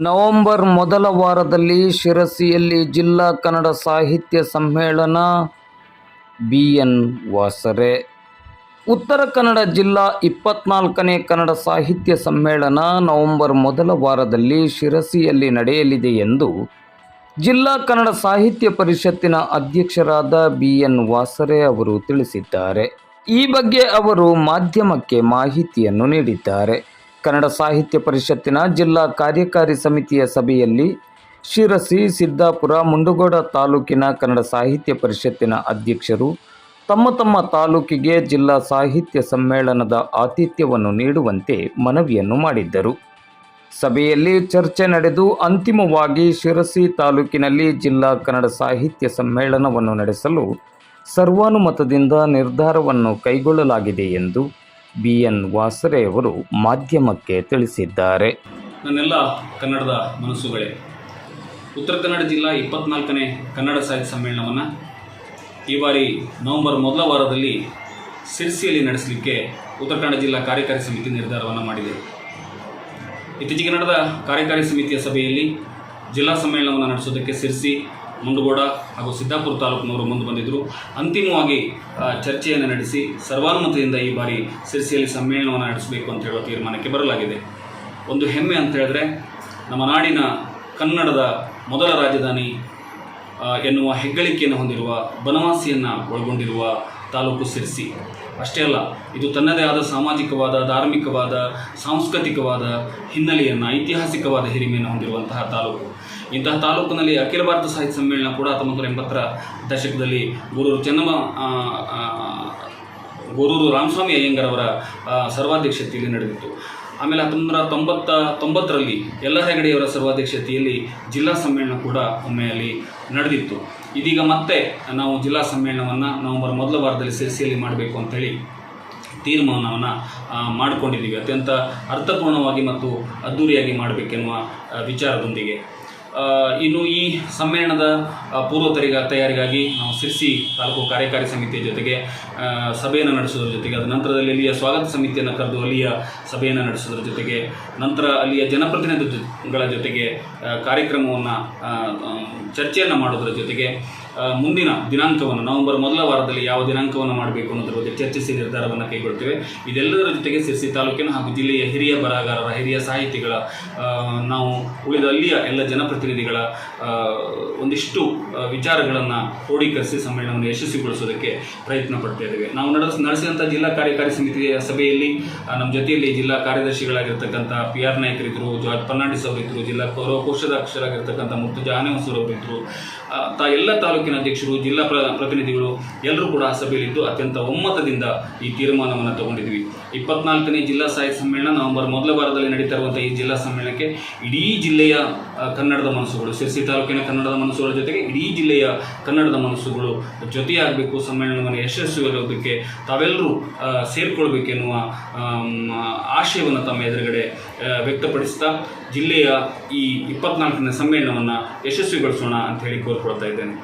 November ಮೊದಲ ವಾರದಲ್ಲಿ ಶಿರಸಿಯಲ್ಲಿ ಜಿಲ್ಲಾ ಕನ್ನಡ ಸಾಹಿತ್ಯ ಸಮ್ಮೇಳನ. ಬಿ. ಎನ್. ವಾಸರೆ. ಉತ್ತರ ಕನ್ನಡ ಜಿಲ್ಲಾ ಇಪ್ಪತ್ನಾಲ್ಕನೇ ಕನ್ನಡ ಸಾಹಿತ್ಯ ಸಮ್ಮೇಳನ ನವೆಂಬರ್ ಮೊದಲ ವಾರದಲ್ಲಿ ಶಿರಸಿಯಲ್ಲಿ ನಡೆಯಲಿದೆ ಎಂದು ಜಿಲ್ಲಾ ಕನ್ನಡ ಸಾಹಿತ್ಯ ಪರಿಷತ್ತಿನ ಅಧ್ಯಕ್ಷರಾದ ಬಿ. ಎನ್. ವಾಸರೆ ಅವರು ತಿಳಿಸಿದ್ದಾರೆ. ಈ ಬಗ್ಗೆ ಅವರು ಮಾಧ್ಯಮಕ್ಕೆ ಮಾಹಿತಿಯನ್ನು ನೀಡಿದ್ದಾರೆ. ಕನ್ನಡ ಸಾಹಿತ್ಯ ಪರಿಷತ್ತಿನ ಜಿಲ್ಲಾ ಕಾರ್ಯಕಾರಿ ಸಮಿತಿಯ ಸಭೆಯಲ್ಲಿ ಶಿರಸಿ, ಸಿದ್ದಾಪುರ, ಮುಂಡಗೋಡ ತಾಲೂಕಿನ ಕನ್ನಡ ಸಾಹಿತ್ಯ ಪರಿಷತ್ತಿನ ಅಧ್ಯಕ್ಷರು ತಮ್ಮ ತಮ್ಮ ತಾಲೂಕಿಗೆ ಜಿಲ್ಲಾ ಸಾಹಿತ್ಯ ಸಮ್ಮೇಳನದ ಆತಿಥ್ಯವನ್ನು ನೀಡುವಂತೆ ಮನವಿಯನ್ನು ಮಾಡಿದ್ದರು. ಸಭೆಯಲ್ಲಿ ಚರ್ಚೆ ನಡೆದು ಅಂತಿಮವಾಗಿ ಶಿರಸಿ ತಾಲೂಕಿನಲ್ಲಿ ಜಿಲ್ಲಾ ಕನ್ನಡ ಸಾಹಿತ್ಯ ಸಮ್ಮೇಳನವನ್ನು ನಡೆಸಲು ಸರ್ವಾನುಮತದಿಂದ ನಿರ್ಧಾರವನ್ನು ಕೈಗೊಳ್ಳಲಾಗಿದೆ ಎಂದು ಬಿ. ಎನ್. ವಾಸರೆ ಅವರು ಮಾಧ್ಯಮಕ್ಕೆ ತಿಳಿಸಿದ್ದಾರೆ. ನನ್ನೆಲ್ಲ ಕನ್ನಡದ ಮನಸ್ಸುಗಳೇ. ಉತ್ತರ ಕನ್ನಡ ಜಿಲ್ಲಾ ಇಪ್ಪತ್ನಾಲ್ಕನೇ ಕನ್ನಡ ಸಾಹಿತ್ಯ ಸಮ್ಮೇಳನವನ್ನು ಈ ಬಾರಿ ನವೆಂಬರ್ ಮೊದಲ ವಾರದಲ್ಲಿ ಸಿರ್ಸಿಯಲ್ಲಿ ನಡೆಸಲಿಕ್ಕೆ ಉತ್ತರ ಕನ್ನಡ ಜಿಲ್ಲಾ ಕಾರ್ಯಕಾರಿ ಸಮಿತಿ ನಿರ್ಧಾರವನ್ನು ಮಾಡಿದೆ. ಇತ್ತೀಚೆಗೆ ನಡೆದ ಕಾರ್ಯಕಾರಿ ಸಮಿತಿಯ ಸಭೆಯಲ್ಲಿ ಜಿಲ್ಲಾ ಸಮ್ಮೇಳನವನ್ನು ನಡೆಸೋದಕ್ಕೆ ಸಿರ್ಸಿ ಮುಂಡಗೋಡ ಹಾಗೂ ಸಿದ್ದಾಪುರ ತಾಲೂಕಿನವರು ಮುಂದೆ ಬಂದಿದ್ದರು. ಅಂತಿಮವಾಗಿ ಚರ್ಚೆಯನ್ನು ನಡೆಸಿ ಸರ್ವಾನುಮತದಿಂದ ಈ ಬಾರಿ ಸಿರಿಸಿಯಲ್ಲಿ ಸಮ್ಮೇಳನವನ್ನು ನಡೆಸಬೇಕು ಅಂತ ಹೇಳುವ ತೀರ್ಮಾನಕ್ಕೆ ಬರಲಾಗಿದೆ. ಒಂದು ಹೆಮ್ಮೆ ಅಂತ ಹೇಳಿದ್ರೆ, ನಮ್ಮ ನಾಡಿನ ಕನ್ನಡದ ಮೊದಲ ರಾಜಧಾನಿ ಎನ್ನುವ ಹೆಗ್ಗಳಿಕೆಯನ್ನು ಹೊಂದಿರುವ, ಬನವಾಸಿಯನ್ನು ಒಳಗೊಂಡಿರುವ ತಾಲೂಕು ಸಿರ್ಸಿ. ಅಷ್ಟೇ ಅಲ್ಲ, ಇದು ತನ್ನದೇ ಆದ ಸಾಮಾಜಿಕವಾದ, ಧಾರ್ಮಿಕವಾದ, ಸಾಂಸ್ಕೃತಿಕವಾದ ಹಿನ್ನೆಲೆಯನ್ನು, ಐತಿಹಾಸಿಕವಾದ ಹಿರಿಮೆಯನ್ನು ಹೊಂದಿರುವಂತಹ ತಾಲೂಕು. ಇಂತಹ ತಾಲೂಕಿನಲ್ಲಿ ಅಖಿಲ ಭಾರತ ಸಾಹಿತ್ಯ ಸಮ್ಮೇಳನ ಕೂಡ ಹತ್ತೊಂಬತ್ತು ಎಂಬತ್ತರ ದಶಕದಲ್ಲಿ ಗುರು ಚೆನ್ನಮ್ಮ ಗುರೂರು ರಾಮಸ್ವಾಮಿ ಅಯ್ಯಂಗರವರ ಸರ್ವಾಧ್ಯಕ್ಷತೆಯಲ್ಲಿ ನಡೆದಿತ್ತು. ಆಮೇಲೆ ಹತ್ತೊಂಬತ್ತು ನೂರ ತೊಂಬತ್ತ, ತೊಂಬತ್ತರಲ್ಲಿ ಎಲ್ಲ ಹೆಗಡೆಯವರ ಸರ್ವಾಧ್ಯಕ್ಷತೆಯಲ್ಲಿ ಜಿಲ್ಲಾ ಸಮ್ಮೇಳನ ಕೂಡ ಒಮ್ಮೆ ಅಲ್ಲಿ ನಡೆದಿತ್ತು. ಇದೀಗ ಮತ್ತೆ ನಾವು ಜಿಲ್ಲಾ ಸಮ್ಮೇಳನವನ್ನು ನವೆಂಬರ್ ಮೊದಲ ವಾರದಲ್ಲಿ ಸಿರಿಸಿಯಲ್ಲಿ ಮಾಡಬೇಕು ಅಂತೇಳಿ ತೀರ್ಮಾನವನ್ನು ಮಾಡಿಕೊಂಡಿದ್ದೀವಿ. ಅತ್ಯಂತ ಅರ್ಥಪೂರ್ಣವಾಗಿ ಮತ್ತು ಅದ್ಧೂರಿಯಾಗಿ ಮಾಡಬೇಕೆನ್ನುವ ವಿಚಾರದೊಂದಿಗೆ. ಇನ್ನು ಈ ಸಮ್ಮೇಳನದ ಆ, ಪೂರ್ವ ತರಿಗ ತಯಾರಿಗಾಗಿ ನಾವು ಸಿರ್ಸಿ ತಾಲೂಕು ಕಾರ್ಯಕಾರಿ ಸಮಿತಿಯ ಜೊತೆಗೆ ಸಭೆಯನ್ನು ನಡೆಸೋದ್ರ ಜೊತೆಗೆ ಅದರ ನಂತರದಲ್ಲಿ ಅಲ್ಲಿಯ ಸ್ವಾಗತ ಸಮಿತಿಯನ್ನು ಕರೆದು ಅಲ್ಲಿಯ ಸಭೆಯನ್ನು ನಡೆಸೋದ್ರ ಜೊತೆಗೆ ನಂತರ ಅಲ್ಲಿಯ ಜನಪ್ರತಿನಿಧಿಗಳ ಜೊತೆಗೆ ಕಾರ್ಯಕ್ರಮವನ್ನು ಚರ್ಚೆಯನ್ನು ಮಾಡೋದ್ರ ಜೊತೆಗೆ ಮುಂದಿನ ದಿನಾಂಕವನ್ನು ನವೆಂಬರ್ ಮೊದಲ ವಾರದಲ್ಲಿ ಯಾವ ದಿನಾಂಕವನ್ನು ಮಾಡಬೇಕು ಅನ್ನೋದ್ರ ಬಗ್ಗೆ ಚರ್ಚಿಸಿ ನಿರ್ಧಾರವನ್ನು ಕೈಗೊಳ್ತೇವೆ. ಇದೆಲ್ಲದರ ಜೊತೆಗೆ ಸಿರ್ಸಿ ತಾಲೂಕಿನ ಹಾಗೂ ಜಿಲ್ಲೆಯ ಹಿರಿಯ ಬರಹಗಾರರ ಹಿರಿಯ ಸಾಹಿತಿಗಳ ನಾವು ಉಳಿದ ಅಲ್ಲಿಯ ಎಲ್ಲ ಜನಪ್ರತಿನಿಧಿಗಳ ಒಂದಿಷ್ಟು ವಿಚಾರಗಳನ್ನು ಕ್ರೋಢೀಕರಿಸಿ ಸಮ್ಮೇಳನವನ್ನು ಯಶಸ್ವಿಗೊಳಿಸೋದಕ್ಕೆ ಪ್ರಯತ್ನ ಪಡ್ತಾ ಇದ್ದೇವೆ. ನಾವು ನಡೆಸ ನಡೆಸಿದಂಥ ಜಿಲ್ಲಾ ಕಾರ್ಯಕಾರಿ ಸಮಿತಿಯ ಸಭೆಯಲ್ಲಿ ನಮ್ಮ ಜೊತೆಯಲ್ಲಿ ಜಿಲ್ಲಾ ಕಾರ್ಯದರ್ಶಿಗಳಾಗಿರ್ತಕ್ಕಂಥ ಪಿ ಆರ್ ನಾಯಕರಿದ್ದರು ಜಾರ್ಜ್ ಫರ್ನಾಂಡಿಸ್ ಅವರಿದ್ದರು ಜಿಲ್ಲಾ ಗೌರವ ಕೋಶಾಧ್ಯಕ್ಷರಾಗಿರ್ತಕ್ಕಂಥ ಮುತ್ತು ಆನೆಹೊಸೂರು ಅವರಿದ್ದರು ಆ, ತಾ ಎಲ್ಲ ತಾಲೂಕಿನ ಅಧ್ಯಕ್ಷರು, ಜಿಲ್ಲಾ ಪ್ರ, ಪ್ರತಿನಿಧಿಗಳು ಎಲ್ಲರೂ ಕೂಡ ಸಭೆಯಲ್ಲಿದ್ದು ಅತ್ಯಂತ ಒಮ್ಮತದಿಂದ ಈ ತೀರ್ಮಾನವನ್ನು ತಗೊಂಡಿದ್ವಿ. ಇಪ್ಪತ್ನಾಲ್ಕನೇ ಜಿಲ್ಲಾ ಸಾಹಿತ್ಯ ಸಮ್ಮೇಳನ ನವೆಂಬರ್ ಮೊದಲ ವಾರದಲ್ಲಿ ನಡೀತಾ ಇರುವಂಥ ಈ ಜಿಲ್ಲಾ ಸಮ್ಮೇಳನಕ್ಕೆ ಇಡೀ ಜಿಲ್ಲೆಯ ಕನ್ನಡದ ಮನಸ್ಸುಗಳು ಶಿರ್ಸಿ ತಾಲೂಕಿನ ಕನ್ನಡದ ಮನಸ್ಸುಗಳ ಜೊತೆಗೆ ಇಡೀ ಜಿಲ್ಲೆಯ ಕನ್ನಡದ ಮನಸ್ಸುಗಳು ಜೊತೆಯಾಗಬೇಕು, ಸಮ್ಮೇಳನವನ್ನು ಯಶಸ್ವಿಯಾಗೋದಕ್ಕೆ ತಾವೆಲ್ಲರೂ ಸೇರಿಕೊಳ್ಬೇಕೆನ್ನುವ ಆಶಯವನ್ನು ತಮ್ಮ ಎದುರುಗಡೆ ವ್ಯಕ್ತಪಡಿಸ್ತಾ ಜಿಲ್ಲೆಯ ಈ ಇಪ್ಪತ್ನಾಲ್ಕನೇ ಸಮ್ಮೇಳನವನ್ನು ಯಶಸ್ವಿಗೊಳಿಸೋಣ ಅಂತ ಹೇಳಿ ಕೋರ್ಕೊಳ್ತಾ ಇದ್ದೇನೆ.